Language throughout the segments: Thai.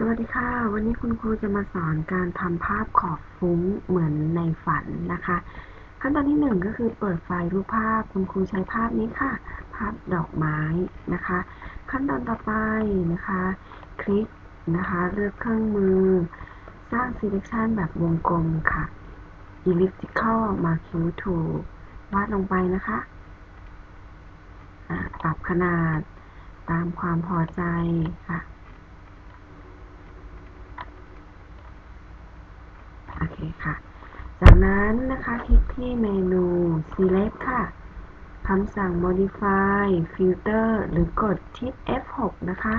สวัสดีค่ะ วันนี้คุณครูจะมาสอนการทำภาพขอบฟุ้งเหมือนในฝันนะคะ ขั้นตอนที่หนึ่งก็คือเปิดไฟรูปภาพ คุณครูใช้ภาพนี้ค่ะ ภาพดอกไม้นะคะ ขั้นตอนต่อไปนะคะ คลิกนะคะ เลือกเครื่องมือ สร้าง selection แบบวงกลมค่ะ elliptical marquee tool วาดลงไปนะคะปรับขนาดตามความพอใจค่ะ โอเคค่ะ จากนั้นนะคะคลิกที่เมนู select ค่ะคำสั่ง modify filter หรือกดที่ F6 นะคะ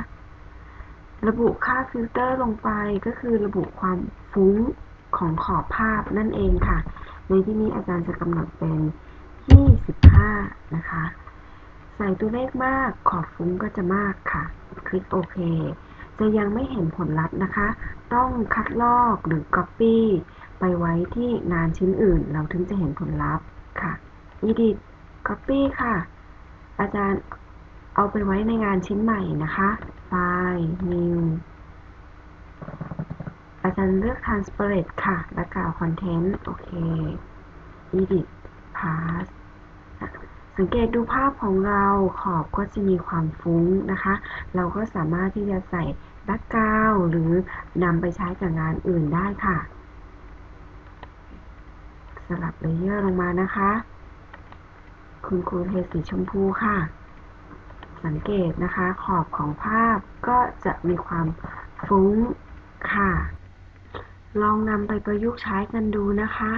ระบุค่าฟิลเตอร์ลงไปก็คือระบุความฟุ้งของขอบภาพนั่นเองค่ะ ในที่นี้อาจารย์จะกำหนดเป็น 25 นะคะ ใส่ตัวเลขมากขอบฟุ้งก็จะมากค่ะ คลิกโอเค จะยังไม่เห็นผลลัพธ์นะคะ ต้องคัดลอกหรือ Copy ไปไว้ที่งานชิ้นอื่น เราถึงจะเห็นผลลัพธ์ค่ะ Edit Copy ค่ะ อาจารย์เอาไปไว้ในงานชิ้นใหม่นะคะไฟล์ New อาจารย์เลือก Transparent ค่ะ และกล่าว Content โอเค Edit Pass สังเกตดูภาพของเราขอบก็จะมีความฟุ้งนะคะ เราก็สามารถที่จะใส่แบ็กกราวหรือนำไปใช้กับงานอื่นได้ค่ะ สลับเลเยอร์ลงมานะคะ คุณครูเทสีชมพูค่ะ สังเกตนะคะขอบของภาพก็จะมีความฟุ้งค่ะ ลองนำไปประยุกต์ใช้กันดูนะคะ